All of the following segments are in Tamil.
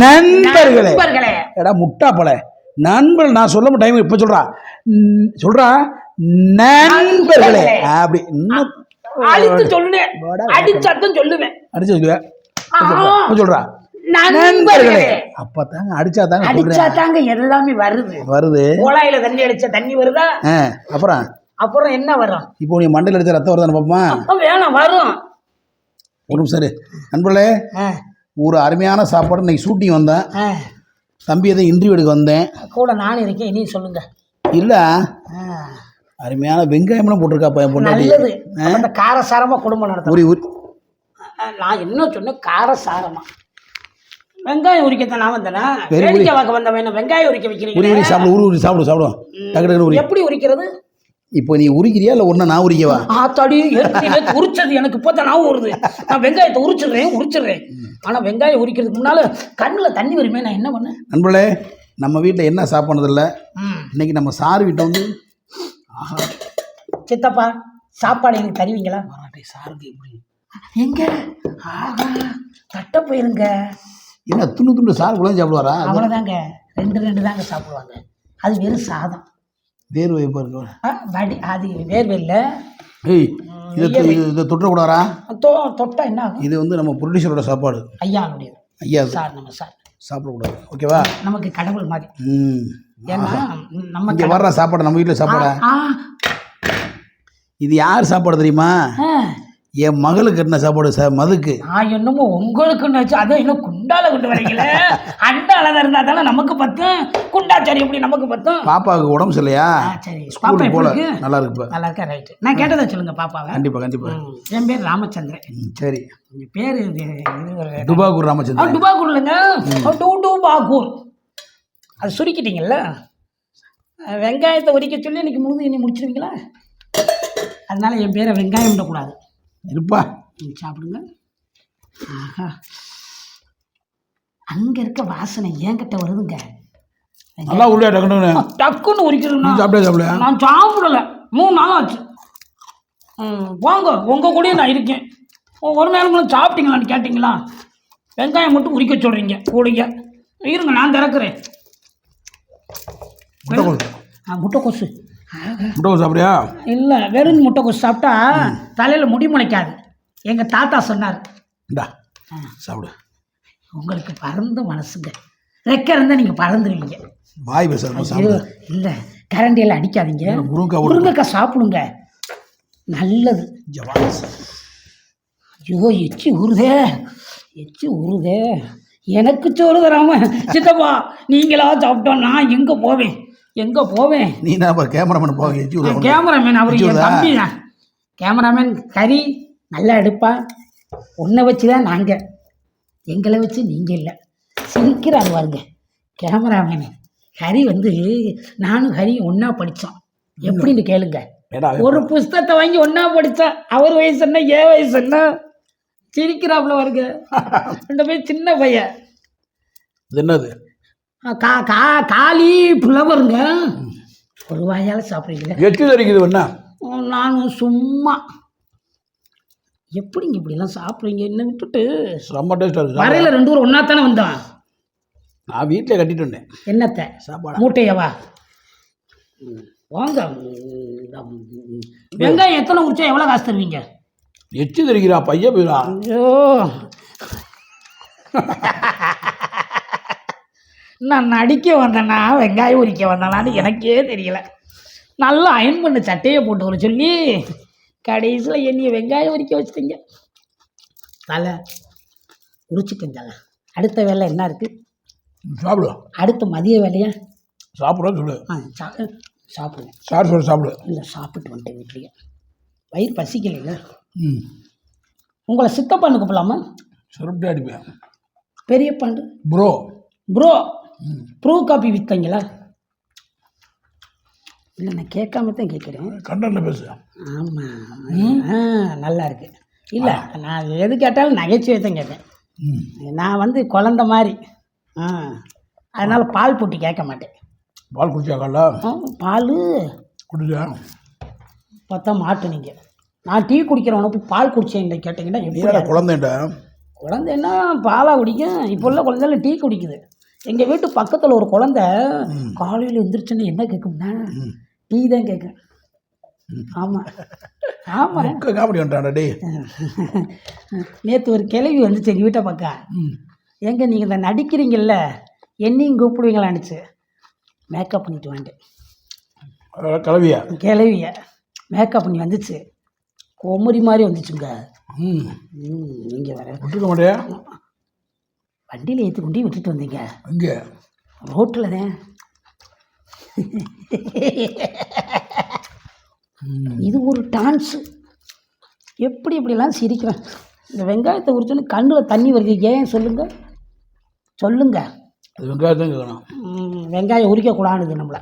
நண்பர்களே. நண்பர்களே. எடா முட்டா போல. நண்பர்கள் நான் சொல்ல டைம் இப்ப சொல்றா. சொல்றா நண்பர்களே. அப்படி சொல்லுவேன் சொல்லுவேன் அடிச்சு சொல்லுவேன் ஆ, இப்ப சொல்றா நண்பர்களே. அப்பதாங்க அடிச்சா தாங்க அடிச்சா சொல்றேன். தாங்க எல்லாமே வருது. தண்ணி அடிச்சா தண்ணி வருதா? அப்புறம்? அப்புறம் என்ன வரும்? இப்போ நீ மண்டையில் அடிச்ச ரத்தம் வருதானே பாப்பா அப்ப வேணாம் வரும். ஒரு நிமிஷம். நண்பர்களே ஒரு அருமையான சாப்பாடு. இன்னைக்கு ஷூட்டிங் வந்தேன். தம்பி எதை இன்டர்வியூ எடுக்க வந்தேன். கூட நானும் இருக்கேன். இனி சொல்லுங்க. இல்லை. அருமையான வெங்காயம்லாம் போட்டிருக்காப்பா என் நல்லது. அந்த காரசாரமா குடும்பம் நடத்தும் உரி உரி. நான் என்ன சொன்னேன் காரசாரமா. வெங்காயம் உரிக்கத்தான் நான் வந்தேனா? வெரி வேடிக்கை பார்க்க வந்தவன் வெங்காயம் உரிக்க உரி வைக்கிறீங்க உரி சாப்பிடு உரி உரி சாப்பிடு சாப்பிடும் டக்கு டக்குனு உரி. எப்படி உரிக்கிறது? இப்போ நீ உரிக்கிறியா? இல்லை ஒன்று நான் உரிக்கவா? ஆத்தாடி ஏற்கனவே உரிச்சது எனக்கு. இப்போ தான் நான் வருது நான் வெங்காயத்தை உரிச்சிடுறேன் உரிச்சிடுறேன். ஆனா வெங்காயம் உரிக்கிறதுக்கு முன்னால கண்ணுல தண்ணி வருமே நான் என்ன பண்ணேன்? நண்பர்களே நம்ம வீட்டில் என்ன சாப்பிட்றதில்ல. இன்னைக்கு நம்ம சார் வீட்டை வந்து சித்தப்பா சாப்பாடு எனக்கு தருவீங்களா? சாருக்கு எப்படி? எங்க? ஆஹா தட்ட போயிருங்க. என்ன துண்டு துண்டு சார் குழந்தை சாப்பிடுவாரா? அவ்வளோதாங்க ரெண்டு ரெண்டு தாங்க சாப்பிடுவாங்க. அது வெறும் சாதம். இருக்கு? ஆ, வடி அது வேர்வையில் ஏய் இதை இது- தொட்டக்கூடாரா தொட்டா என்ன ஆகும்? இது வந்து நம்ம ப்ரொடியூசரோட சாப்பாடு. ஐயா அது. சார் நம்ம சார். சாப்பிடக்கூடாது. ஓகேவா? நமக்கு கடவுள் மாதிரி. ம். ஏன்னா நம்ம இங்கே வர்ற சாப்பாடு நம்ம வீட்டில் சாப்பாடா? இது யார் சாப்பாடு தெரியுமா? என் மகளுக்கு என்ன சாப்பாடு சார்? மதுக்கு. நான் என்னமோ உங்களுக்குன்னு வச்சு அதை இன்னும் குண்டால கொண்டு வரீங்களே? அண்டால இருந்தா தானே நமக்கு பத்தும்? குண்டாச்சாரி எப்படி நமக்கு பத்தும்? பாப்பாவுக்கு உடம்பு ஆ, சரி. பாப்பா போல. நல்லா இருக்கு நல்லா இருக்கா? ரைட்டு நான் கேட்டதை சொல்லுங்க பாப்பாவை. கண்டிப்பாக ம், என் பேர் ராமச்சந்திரன். சரி. பேர் ஆ, ராமச்சந்திரன். டுபாக்கூர் இல்லைங்க ஆ, டூ டுபாக்கூர் அது சுருக்கிட்டீங்கல்ல? வெங்காயத்தை உரிக்க சொல்லி இன்னைக்கு முழுது இனி முடிச்சிருவீங்களா? அதனால என் பேரை வெங்காயம் விடக்கூடாது. இருப்பா. சாப்பிடுங்க. ஆஹா. அங்கே இருக்க வாசனை என்கிட்ட வருதுங்க. நல்லா உள்ளே டக்குனு. ஆ, டக்குன்னு உரிக்கிறதுனா சாப்பிட சாப்பிட. நான் சாப்பிடல. மூணு நாள் ஆச்சு. ம், வாங்க உங்கள் கூடயே நான் இருக்கேன். ஒரு நேரங்களும் சாப்பிட்டீங்களான்னு கேட்டிங்களா? வெங்காயம் மட்டும் உரிக்க சொல்கிறீங்க கூடிங்க. இருங்க நான் திறக்கிறேன். முட்டைக்கோசு. முட்டைக்கோஸ் சாப்பிடுறியா? இல்லை வெறும் முட்டைக்கோசு சாப்பிட்டா தலையில் முடி முளைக்காது. எங்கள் தாத்தா சொன்னார். இந்தா சாப்பிடு. உங்களுக்கு பறந்த மனசுங்க. ரெக்க இருந்தால் நீங்கள் பறந்துருவீங்க. வாய் பேசுகிறோம் இல்லை கரண்டியெல்லாம் அடிக்காதீங்க. முருங்கா ஒரு முருங்கைக்காய் சாப்பிடுங்க. நல்லது. ஐயோ எச்சி ஊறுதே. எச்சி ஊறுதே. எனக்கு சோறு தராம சித்தப்பா நீங்களா சாப்பிட்டோம் நான் எங்கே போவேன்? எங்கே போவேன்? நீ நான் கேமராமேன் உனக்கு. கேமராமேன் அவர் என்? தம்பி தான். கேமராமேன் கறி நல்லா எடுப்பா. உன்னை வச்சு தான் நாங்கள் எங்களை வச்சு நீங்கள் இல்லை. சிரிக்கிறாரு பாருங்க. கேமராமேன் ஹரி வந்து நானும் ஹரி ஒன்றா படித்தோம் எப்படின்னு கேளுங்க. ஒரு புஸ்தகத்தை வாங்கி ஒன்றா படித்தோம் அவர் வயசு என்ன ஏ வயசு என்ன? சிரிக்கிறாப்புல வருங்க ரெண்டு பேர் சின்ன பையன். இது என்னது? கா கா காலி புலவருங்க. ஒரு வாயால் சாப்பிட்றீங்களே? எச்சு தெரிக்குது என்ன நானும் சும்மா. எப்படிங்க இப்படிலாம் சாப்பிட்றீங்க? என்ன விட்டுட்டு செம்ம டேஸ்ட்டாக இருக்குது வரையில் ரெண்டு பேரும் ஒன்றா தானே வந்தோம் நான் வீட்டில் கட்டிட்டு வந்தேன். என்னத்தை? சாப்பாடு. மூட்டையவா? வாங்க. வெங்காயம் எத்தனை உரிச்சா எவ்வளோ காசு தருவீங்க? எச்சு தெரிக்கிறா பையன் போயிடா. ஐயோ. நான் நடிக்க வந்தேனா வெங்காயம் உரிக்க வந்தேனான்னு எனக்கே தெரியல. நல்லா அயன் பண்ண சட்டையை போட்டு வர சொல்லி கடைசியில் என்னைய வெங்காயம் உரிக்க வச்சிட்டீங்க. தலை உரிச்சிட்டேன் தலை. அடுத்த வேலை என்ன இருக்குது சாப்பிடு. அடுத்த மதிய வேலையா? சாப்பிட்றோன்னு சொல்லு. ஆ சா சாப்பிடுவேன் சார் சொல்லு சாப்பிடு. இல்லை சாப்பிட்டு வந்துட்டேன் வீட்லேயே. வயிறு பசிக்கலைல்ல ம். உங்களை சித்தப்பான்னு கூப்பிடலாமா சுருட்டே அடிப்பேன். பெரியப்பாண்டு. ப்ரோ. ப்ரோ ப்ரூ காப்பி விற்றீங்களா இல்லை நான் கேட்காம தான் கேட்குறேன். கண்டனில் பேசு. ஆமாம் ஆ நல்லா இருக்கு. இல்லை நான் எது கேட்டாலும் நகைச்சுவை தான் கேட்டேன் ம். நான் வந்து குழந்த மாதிரி. ஆ. அதனால் பால் போட்டு கேட்க மாட்டேன். பால் குடிச்சா காலைல? ஆ, பால். குடிச்சா? பார்த்தா மாட்டு நீங்கள் நான் டீ குடிக்கிறவனை போய் பால் குடிச்சேன் கேட்டிங்கன்னா எப்படி நீடா குழந்தைன்ட்ட? குழந்தைன்னா பாலா குடிக்கும். இப்போ உள்ள குழந்தைல டீ குடிக்குது. எங்கள் வீட்டு பக்கத்தில் ஒரு குழந்தை காலையில் எந்திரிச்சுன்னு என்ன கேட்கும்னா டீ தான் கேட்கும் ஆமாம் ஆமாம் காமெடி பண்ணுறான்டா டேய். நேற்று ஒரு கிளவி வந்துச்சு எங்கள் வீட்டை பக்கம் ம். எங்க நீங்கள் இந்த நடிக்கிறீங்கல்ல என்னையும் கூப்பிடுவீங்களான்னுச்சு. மேக்கப் பண்ணிட்டு வந்துட்டேன். அஹ் கலவியா கிளவிய மேக்கப் பண்ணி வந்துச்சு. கொமரி மாதிரி வந்துச்சுங்க. ம். நீங்கள் வர. விட்டுருக்க மாட்டியா? வண்டியில் ஏற்றி கொண்டு விட்டுட்டு வந்தீங்க. இங்கே ரோட்டில் தான் இது ஒரு டான்ஸு. எப்படி இப்படிலாம் சிரிக்கிறேன். இந்த வெங்காயத்தை உரிச்சோன்னு கண்ணில் தண்ணி வருது. ஏன்? சொல்லுங்க. சொல்லுங்க. அது வெங்காயத்தான் கேட்கணும். வெங்காயம் உரிக்கக்கூடாதுது நம்மளை.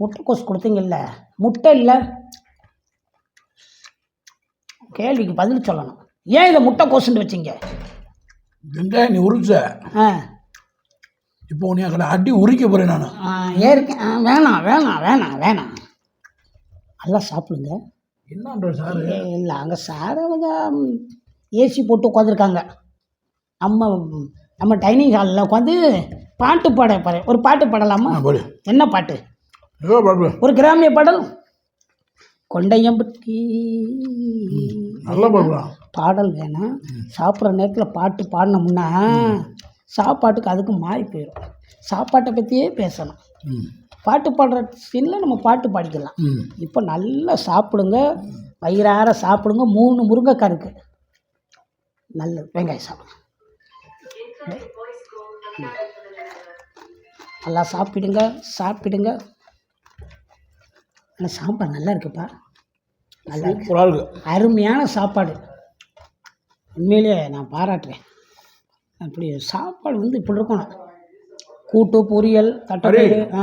முட்டைக்கோஸ் கொடுத்தீங்கல்ல. முட்டை இல்லை. கேள்விக்கு பதில் சொல்லணும். ஏன் இதை முட்டைக்கோசுன்னு வச்சீங்க? வெங்காயம் நீ உரிச்ச? ஆ. இப்போ உன்னை கடை அடி உரிக்க போகிறேன் நான். ஏற்க வேணாம் வேணாம் வேணாம் வேணாம். நல்லா சாப்பிடுங்க. என்னன்ற சார்? இல்லை அங்கே சார் அவங்க ஏசி போட்டு உட்காந்துருக்காங்க நம்ம நம்ம டைனிங் ஹாலில் உட்காந்து பாட்டு பாட ஒரு பாட்டு பாடலாமா? போடு. என்ன பாட்டு. ஒரு கிராமிய பாடல்? கொண்டையம்பட்டி. நல்லா பாடல் வேணாம் சாப்பிட்ற நேரத்தில் பாட்டு பாடினோம்னா சாப்பாட்டுக்கு அதுக்கு மாறி போயிடும் சாப்பாட்டை பற்றியே பேசணும் பாட்டு பாடுற சீனில் நம்ம பாட்டு பாடிக்கலாம். இப்போ நல்லா சாப்பிடுங்க. வயிறார சாப்பிடுங்க. மூணு முருங்கைக்காய் இருக்கு. நல்லது. வெங்காயம் சாப்பிடுங்க. நல்லா சாப்பிடுங்க. சாப்பிடுங்க. ஆனால் சாப்பாடு நல்லா இருக்குப்பா நல்லா இருக்கு அருமையான சாப்பாடு. உண்மையிலேயே நான் பாராட்டுறேன். அப்படி சாப்பாடு வந்து இப்படி இருக்கணும். கூட்டு பொரியல் தட்டைப்பயிறு. ஆ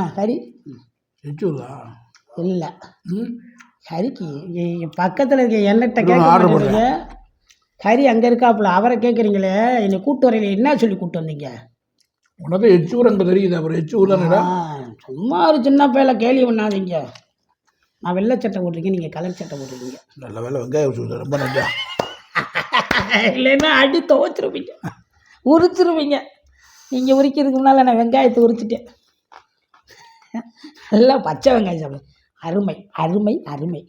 எச்சூர்தா இல்லை. ம்? கறிக்கு பக்கத்தில் இருக்க எண்ணெய்கிட்ட நான் கேட்க கறி அங்கே இருக்காப்புல. அவரை கேட்குறீங்களே என்னை கூட்டு வரையில என்ன சொல்லி கூட்டு வந்தீங்க? உனக்கு எச்சூர் அங்கே தெரியுது. அப்புறம் எச்சூர் சும்மா ஒரு சின்ன பையில கேலி பண்ணாதீங்க. நான் வெள்ளை சட்டை போட்டிருக்கேன் நீங்கள் கலர் சட்டை போட்டிருக்கீங்க. நல்ல வேலை வெங்காயம் உரிச்சு ரொம்ப நன்றா. இல்லைன்னா அடி துவைச்சிருவீங்க. உரிச்சிருவீங்க. நீங்கள் உரிக்கிறதுக்கு முன்னால் நான் வெங்காயத்தை உரிச்சிட்டேன். நல்லா பச்சை வெங்காயம் சாப்பிடு. அருமை அருமை அருமை.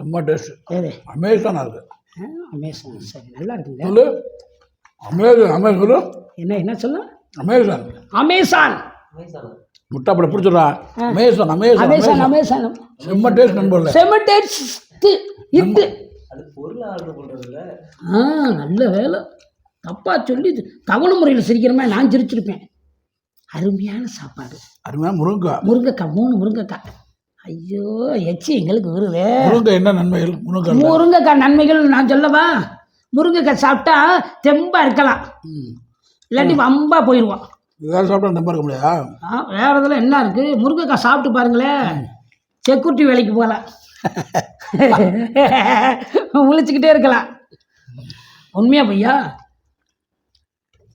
ரொம்ப டேஸ்ட் ஏது அமேசானாக இருக்கு அமேசான். சரி நல்லா இருக்குங்க சொல்லு. அமேசான் அமேசான் என்ன என்ன சொல்ல? அமேசான். அமேசான். முட்டை அப்படி பிடிச்சிடா அமேசான் அமேசான் அமேசான் அமேசான். செம்ம டேஸ்ட் நண்பர்ல செமட்டேஸ்ட்டு இட்டு ஆ நல்ல வேலை. தப்பா சொல்லி தவணை முறையில் சிரிக்கிற மாதிரி நான் சிரிச்சிருப்பேன். அருமையான சாப்பாடு. அருமையாக முருங்கைக்காய். முருங்கைக்காய் மூணு முருங்கைக்காய். ஐயோ எச்சி எங்களுக்கு வருது முருங்கை என்ன நன்மைகள் முருங்கை முருங்கைக்காய் நன்மைகள் நான் சொல்லவா? முருங்கைக்காய் சாப்பிட்டா தெம்பா இருக்கலாம். ம். இல்லாட்டி வம்பா போயிடுவோம் வேறு சாப்பிட்டா நம்ப இருக்க முடியாதா? ஆ, வேற என்ன இருக்கு? முருங்கைக்காய் சாப்பிட்டு பாருங்களேன் செக்யூரிட்டி வேலைக்கு போகலாம் முழிச்சுக்கிட்டே இருக்கலாம். உண்மையா பையா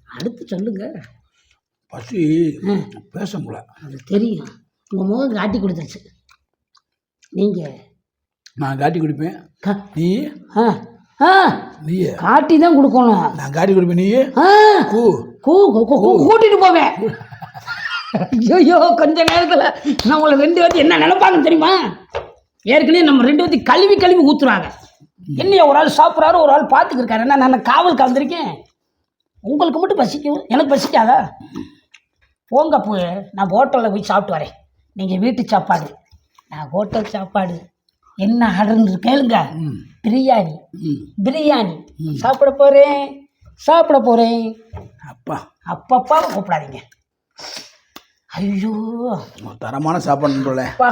அடுத்து சொல்லுங்க. பசி பேச முடியல. அது தெரியும். உங்கள் முகம் காட்டி கொடுத்துருச்சு நீங்கள் நான் காட்டி குடிப்பேன். நீ? ஆ. நீ காட்டி தான் கொடுக்கணும். நான் காட்டி குடிப்பேன் நீ ஆ கூ. கூ கூட்டிட்டு போவேன். ஐயோ கொஞ்ச நேரத்தில் நம்மளை ரெண்டு பேர்த்து என்ன நினைப்பாங்கன்னு தெரியுமா? ஏற்கனவே நம்ம ரெண்டு பேர்த்து கழுவி கழுவி ஊத்துறாங்க. என்னைய ஒரு ஆள் சாப்பிட்றாரு ஒரு ஆள் பார்த்துக்கிருக்காரு என்ன நான் காவலுக்கு வந்திருக்கேன்? உங்களுக்கு மட்டும் பசிக்கும் எனக்கு பசிக்காதா? போங்க போ நான் ஹோட்டலில் போய் சாப்பிட்டு வரேன். நீங்கள் வீட்டு சாப்பாடு. நான் ஹோட்டல் சாப்பாடு. என்ன ஆர்டர்னு கேளுங்க. பிரியாணி. பிரியாணி. சாப்பிட போகிறேன் சாப்பிட போகிறேன் அப்பா. அப்பப்பா கூப்பிடாதீங்க. ஐயோ. தரமான சாப்பாடு நண்பர்களே அப்பா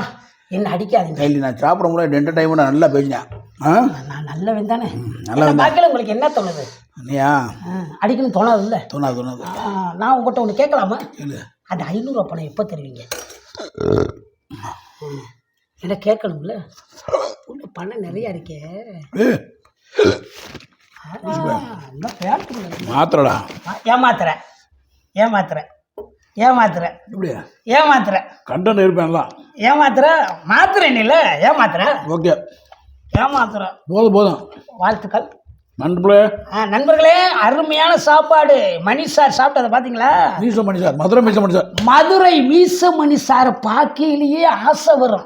என்ன அடிக்காதீங்க. கைலி நான் சாப்பிட முடியாது ரெண்டு டைம் நல்லா பேசினேன். ஆ? நான் நல்லவன் தானே. என்ன பார்க்கல உங்களுக்கு என்ன தோணுது? ஆ, அடிக்கணும் தோணாது இல்லை தோணாது. தோணாது நான் உங்கள்கிட்ட ஒன்று கேட்கலாமா? இல்லை அந்த ஐநூறுரூவா பணம் எப்போ தருவீங்க? என்ன கேட்கணும்ல? உள்ள பணம் நிறையா இருக்கே. மாத்திரடா ஏமாத்துற ஏமாத்துற ஏமாத்துற இப்படியா ஏமாத்துற கண்டன் இருப்பேன்லாம் ஏமாத்துற மாத்துறேன் இல்ல ஏமாத்துற ஓகே. ஏமாத்துற போதும் போதும். வாழ்த்துக்கள். நண்பர்களே. நண்பர்களே அருமையான சாப்பாடு. மணி சார் சாப்பிட்டதை பார்த்தீங்களா? மீச மணி சார் மதுரை மீச மணி சார். மதுரை மீசமணி சாரை பார்க்கையிலேயே ஆசை வரும்.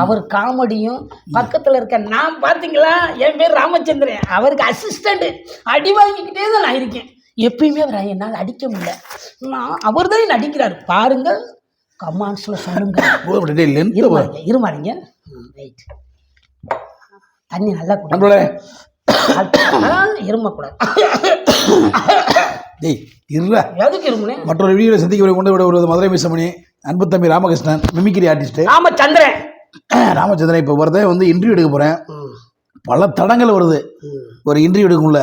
அவர் காமெடியும் பக்கத்தில் இருக்க நான் பார்த்தீங்களா என் பேர் ராமச்சந்திரன். அவருக்கு அசிஸ்டண்ட் அடி வாங்கிக்கிட்டே தான் நான் இருக்கேன். எப்பயுமே அவர் என்னால் அடிக்க முடியல. நான் அவர் தான் நடிக்கிறார் பாருங்க கமாண்ட்ஸில் சொல்லுங்க. இருமாதிங்க ரைட் தண்ணி நல்லா இருமக்கூடாது. டேய் இருடா. எதுக்கு இருமுனே? மற்றொரு வீடியோவில் சந்திக்க கொண்டு விட வருவது மதுரை மீசமணி அன்பு தம்பி ராமகிருஷ்ணன் மிமிக்ரி ஆர்டிஸ்ட்டு ராமச்சந்திரன். ராமச்சந்திரன் இப்போ வரதே வந்து இன்டர்வியூ எடுக்க போகிறேன் பல தடங்கள் வருது. ஒரு இன்டர்வியூ எடுக்கும்ல.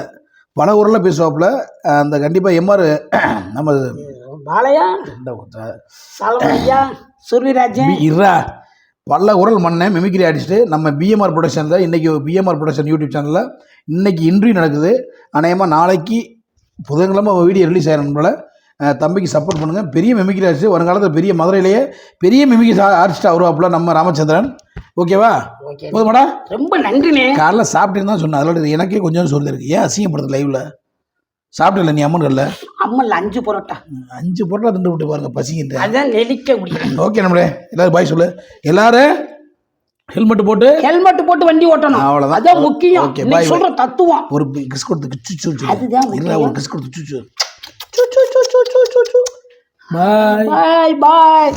பல ஊரில் பேசுவாப்புல. அந்த கண்டிப்பாக எம்ஆர் நம்ம பாலையா? பி- இருடா பல குரல் மன்னன் மிமிக்ரி ஆர்டிஸ்ட்டு நம்ம பிஎம்ஆர் ப்ரொடக்ஷனில் இன்றைக்கி பிஎம்ஆர் ப்ரொடக்ஷன் யூடியூப் சேனலில் இன்னைக்கு இன்டர்வியூ நடக்குது. அநேகமாக நாளைக்கு புதன்கிழமை வீடியோ ரிலீஸ் ஆகிடும் போல். தம்பிக்கு சப்போர்ட் பண்ணுங்கள் பெரிய மிமிக்ரி ஆர்டிஸ்ட் வருங்காலத்தில் பெரிய மதுரையிலேயே பெரிய மிமிக்ரி ஆர்டிஸ்ட் வருவாப்புல நம்ம ராமச்சந்திரன். ஓகேவா ஓகே போதுமாடா? ரொம்ப நன்றிண்ணே. காலைல சாப்பிட்டேன்னு தான் சொன்னேன். அதோட எனக்கே கொஞ்சம் சொல்லுது இருக்கு. ஏன் அசிங்கப்படுது லைவில் சாப்பிடல நீ அம்மன்கள்ல அம்மன் அஞ்சு பரோட்டா. அஞ்சு பொருளை திண்டு விட்டு பாருங்க பசிக்கின்ற அதான் நெளிக்க முடியும். ஓகே நம்மளே எல்லாரும் பாய் சொல்லு. எல்லாரும் ஹெல்மெட் போட்டு ஹெல்மெட் போட்டு வண்டி ஓட்டணும். அவ்வளவுதான். அதான் முக்கியம். ஓகே, bye, சொல்ற தத்துவம். ஒரு கிஸ் கொடுத்து கிச்சு சொல்லு அதுதான் இல்ல. ஒரு கிஸ் கொடுத்து சுச்சு பாய் பாய் பாய்